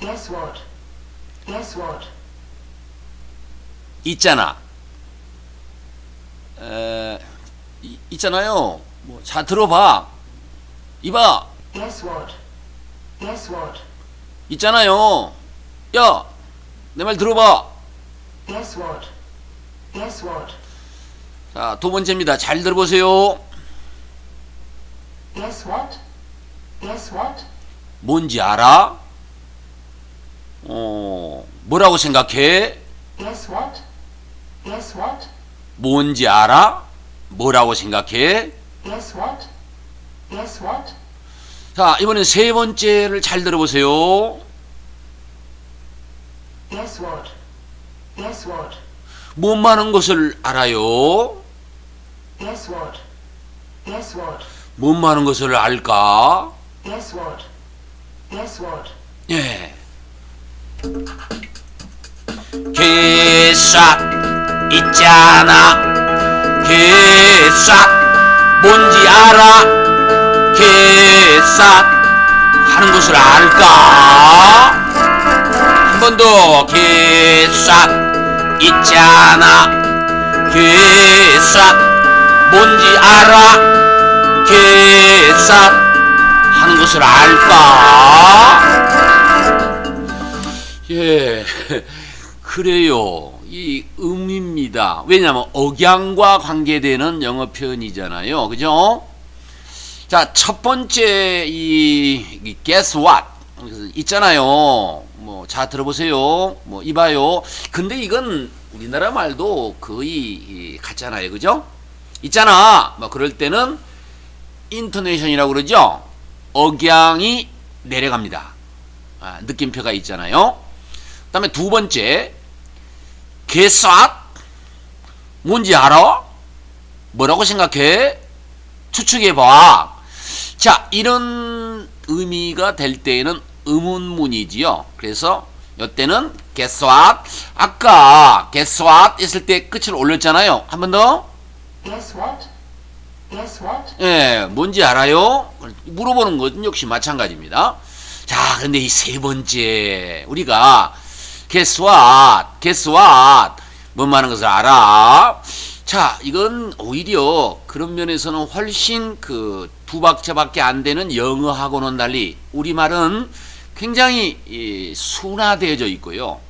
Guess what? Guess what? 있잖아. 에, 이- 있잖아요. 뭐, 자 들어봐. 이봐. Guess what? Guess what? 있잖아요. 야, 내 말 들어봐. Guess what? Guess what? 자, 두 번째입니다. 잘 들어보세요. Guess what? Guess what? 뭔지 알아? 어, 뭐라고 생각해? Guess what? Guess what? 뭔지 알아? 뭐라고 생각해? Guess what? Guess what? 자, 이번엔 세 번째를 잘 들어보세요. Guess what? Guess what? 못 많은 것을 알아요. Guess what? Guess what? 못 많은 것을 알까? Guess what? Guess what? 예. 개싹 있잖아. 개싹 뭔지 알아? 개싹 하는 것을 알까? 한 번더 개싹 있잖아. 개싹 뭔지 알아? 개싹 하는 것을 알까? 예, 그래요. 이 음입니다. 왜냐하면 억양과 관계되는 영어 표현이잖아요. 그죠? 자, 첫 번째 이, 이 guess what 있잖아요. 뭐, 자 들어보세요. 뭐 이봐요. 근데 이건 우리나라 말도 거의 이, 같잖아요. 그죠? 있잖아. 뭐 그럴 때는 인토네이션이라고 그러죠. 억양이 내려갑니다. 아, 느낌표가 있잖아요. 그다음에 두 번째 guess what 뭔지 알아? 뭐라고 생각해? 추측해 봐. 자, 이런 의미가 될 때에는 의문문이지요. 그래서 이때는 guess what? 아까 guess what 했을 때 끝을 올렸잖아요. 한 번 더. Guess what? Guess what? 예, 뭔지 알아요? 물어보는 것은 역시 마찬가지입니다. 자, 근데 이 세 번째 우리가 guess what? guess what? 뭐 많은 것을 알아? 자, 이건 오히려 그런 면에서는 훨씬 그 두 박자밖에 안 되는 영어하고는 달리 우리말은 굉장히 이 순화되어져 있고요.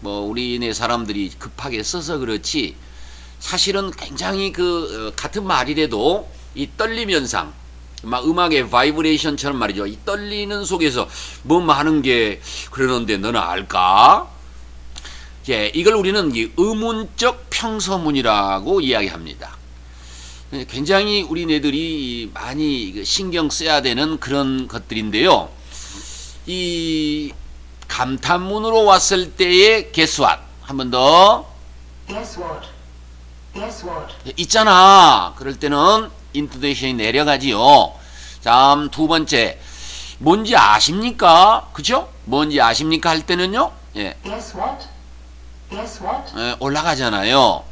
뭐 우리네 사람들이 급하게 써서 그렇지 사실은 굉장히 그 어, 같은 말이라도 이 떨림 현상 막 음악의 바이브레이션처럼 말이죠. 이 떨리는 속에서 뭐 하는 게 그러는데 너는 알까? 예, 이걸 우리는 이 의문적 평서문이라고 이야기합니다. 굉장히 우리네들이 많이 그 신경 써야 되는 그런 것들인데요. 이 감탄문으로 왔을 때의 개수앗 한번 더. Guess what? Guess what? 있잖아. 그럴 때는 인토네이션이 내려가지요. 다음 두 번째. 뭔지 아십니까? 그죠? 뭔지 아십니까? 할 때는요. 예. Guess what? 예, 올라가잖아요.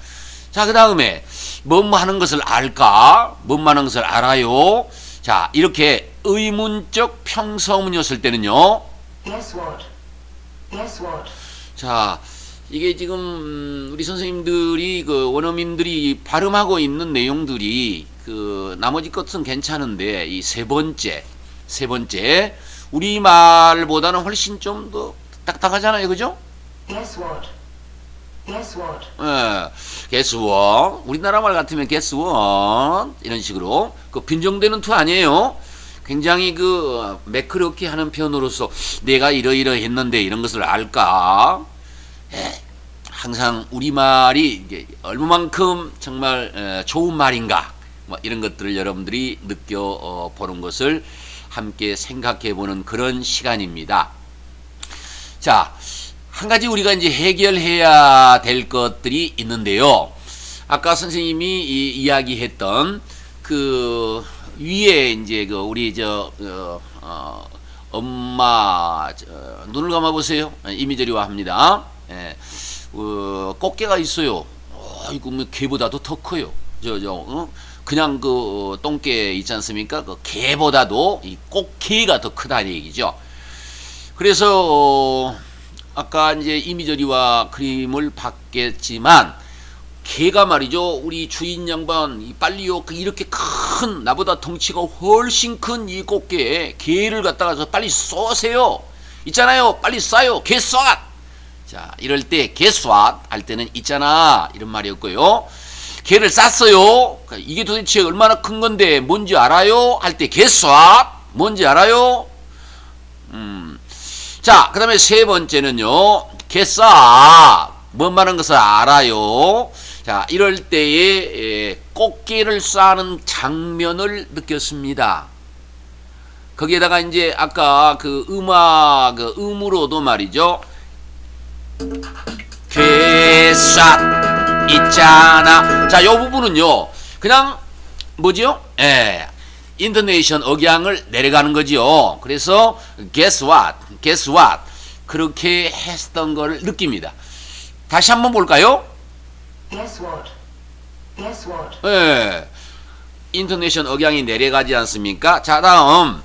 자, 그 다음에 뭐뭐 하는 것을 알까? 뭐뭐 하는 것을 알아요? 자, 이렇게 의문적 평서문이었을 때는요. Guess what? Guess what? 자, 이게 지금 음, 우리 선생님들이 그 원어민들이 발음하고 있는 내용들이 그 나머지 것은 괜찮은데 이 세 번째 세 번째 우리 말보다는 훨씬 좀 더 딱딱하잖아요, 그죠? Guess what? Guess what? 예, guess what? 우리나라 말 같으면 guess what? 이런 식으로 그 빈정되는 투 아니에요. 굉장히 그 어, 매끄럽게 하는 표현으로서 내가 이러이러했는데 이런 것을 알까? 예, 항상 우리 말이 얼마만큼 정말 에, 좋은 말인가? 뭐 이런 것들을 여러분들이 느껴 어, 보는 것을 함께 생각해 보는 그런 시간입니다. 자, 한 가지 우리가 이제 해결해야 될 것들이 있는데요. 아까 선생님이 이, 이야기했던 그 위에 이제 그 우리 저 어, 어, 엄마 저, 눈을 감아 보세요. 이미저리와 합니다. 예. 어, 꽃게가 있어요. 어, 이거 뭐 개보다도 더 커요. 저, 저, 어? 그냥 그 어, 똥개 있지 않습니까? 그 개보다도 이 꽃게가 더 크다는 얘기죠. 그래서 어, 아까 이제 이미저리와 그림을 봤겠지만 개가 말이죠 우리 주인 양반 이 빨리요 그 이렇게 큰 나보다 덩치가 훨씬 큰 이 꽃게에 개를 갖다가 빨리 쏘세요. 있잖아요 빨리 쏴요 개 쏴! 자 이럴 때 개 쏴! 할 때는 있잖아! 이런 말이었고요. 개를 쐈어요. 그러니까 이게 도대체 얼마나 큰 건데 뭔지 알아요? 할 때 개 쏴! 뭔지 알아요? 음. 자, 그 다음에 세 번째는요, 개싸. 뭔 말하는 것을 알아요. 자, 이럴 때에 에, 꽃게를 쏴는 장면을 느꼈습니다. 거기에다가 이제 아까 그 음악, 그 음으로도 말이죠. 괴쏴 있잖아. 자, 요 부분은요, 그냥 뭐지요? 예. 인터네이션 억양을 내려가는 거지요. 그래서 guess what, guess what 그렇게 했던 걸 느낍니다. 다시 한번 볼까요? Guess what? Guess what? 예. 인터네이션 억양이 내려가지 않습니까? 자, 다음.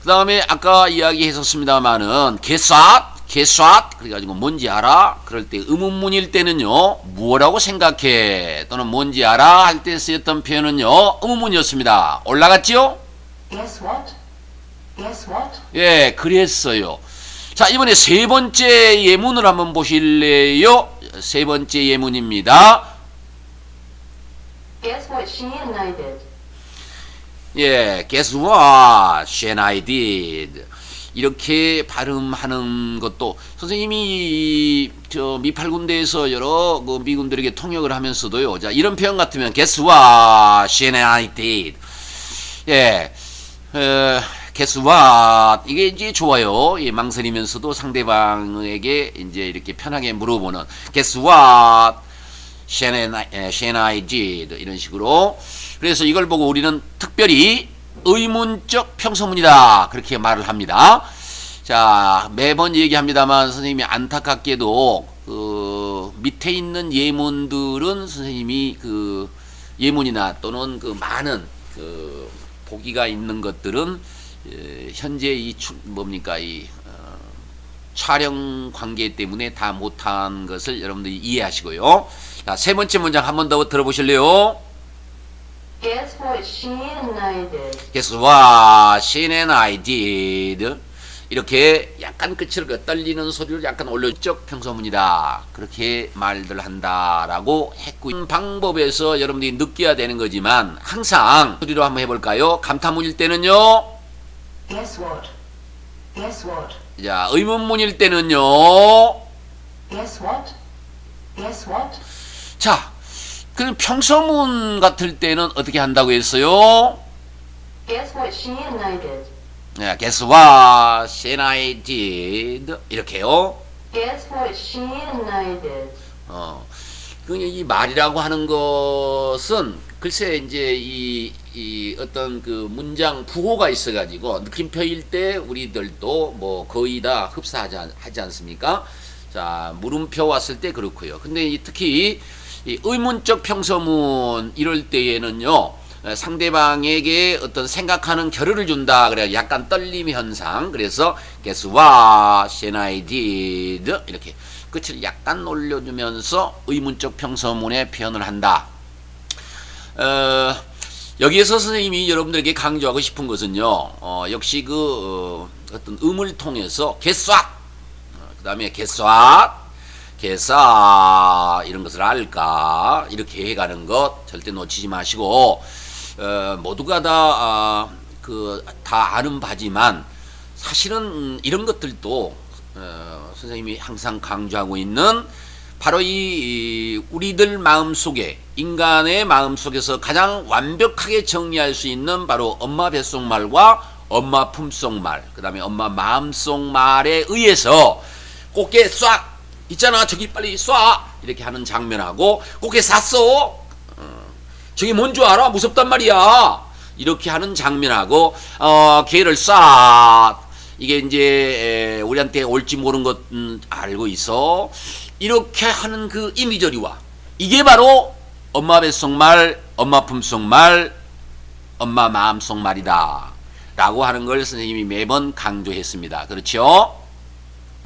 그 다음에 아까 이야기했었습니다만은 guess what, what 그래가지고 뭔지 알아? 그럴 때 의문문일 때는요, 뭐라고 생각해? 또는 뭔지 알아? 할 때 쓰였던 표현은요, 의문문이었습니다. 올라갔지요? Guess what? Guess what? 예, 그랬어요. 자, 이번에 세 번째 예문을 한번 보실래요? 세 번째 예문입니다. Guess what she and I did? 예, guess what? Shan I did. 이렇게 발음하는 것도 선생님이 저 미팔 군대에서 여러 그 미군들에게 통역을 하면서도요. 자, 이런 표현 같으면 guess what? Shan I did. 예. 어, guess what? 이게 이제 좋아요. 예, 망설이면서도 상대방에게 이제 이렇게 편하게 물어보는 guess what? Shan and I, 에, Shan I did 이런 식으로 그래서 이걸 보고 우리는 특별히 의문적 평서문이다 그렇게 말을 합니다. 자 매번 얘기합니다만 선생님이 안타깝게도 그 밑에 있는 예문들은 선생님이 그 예문이나 또는 그 많은 그 보기가 있는 것들은 에, 현재 이 추- 뭡니까 이 어, 촬영 관계 때문에 다 못한 것을 여러분들이 이해하시고요. 자, 세 번째 문장 한 번 더 들어보실래요? Guess what she and I did? Guess what? She and I did. 이렇게 약간 끝을 그 떨리는 소리를 약간 올려적 평소문이다. 그렇게 말들 한다라고 했고 이 방법에서 여러분들이 느껴야 되는 거지만 항상 소리로 한번 해볼까요? 감탄문일 때는요. Guess what? Guess what? 자 의문문일 때는요. Guess what? Guess what? 자, 그럼 평서문 같을 때는 어떻게 한다고 했어요? Guess what she and I did? 네, guess what? She and I did. 이렇게요. Guess what she and I did? 어, 그이 말이라고 하는 것은 글쎄 이제 이, 이 어떤 그 문장 부호가 있어가지고 느낌표일 때 우리들도 뭐 거의 다 흡사하지 않, 하지 않습니까? 자 물음표 왔을 때 그렇고요. 근데 이 특히 이 의문적 평서문 이럴 때에는요. 에, 상대방에게 어떤 생각하는 겨를을 준다 그래 약간 떨림 현상 그래서 guess what shall I did 이렇게 끝을 약간 올려주면서 의문적 평서문에 표현을 한다. 어, 여기에서 선생님이 여러분들에게 강조하고 싶은 것은요. 어, 역시 그 어, 어떤 음을 통해서 guess what 그 다음에 guess what 개사 이런 것을 알까? 이렇게 해가는 것 절대 놓치지 마시고 어, 모두가 다 그다 아는 바지만 사실은 음, 이런 것들도 어, 선생님이 항상 강조하고 있는 바로 이, 이 우리들 마음 속에 인간의 마음 속에서 가장 완벽하게 정리할 수 있는 바로 엄마 뱃속말과 엄마 품속말 그다음에 엄마 마음속말에 의해서 꽃게 쏴 있잖아 저기 빨리 쏴. 이렇게 하는 장면하고 꽃게 샀어. 어, 저게 뭔줄 알아? 무섭단 말이야. 이렇게 하는 장면하고 어 개를 쏴. 이게 이제 에, 우리한테 올지 모르는 것 음, 알고 있어. 이렇게 하는 그 이미저리와 이게 바로 엄마 뱃속말 엄마 품속말 엄마 마음속말이다. 라고 하는 걸 선생님이 매번 강조했습니다. 그렇죠?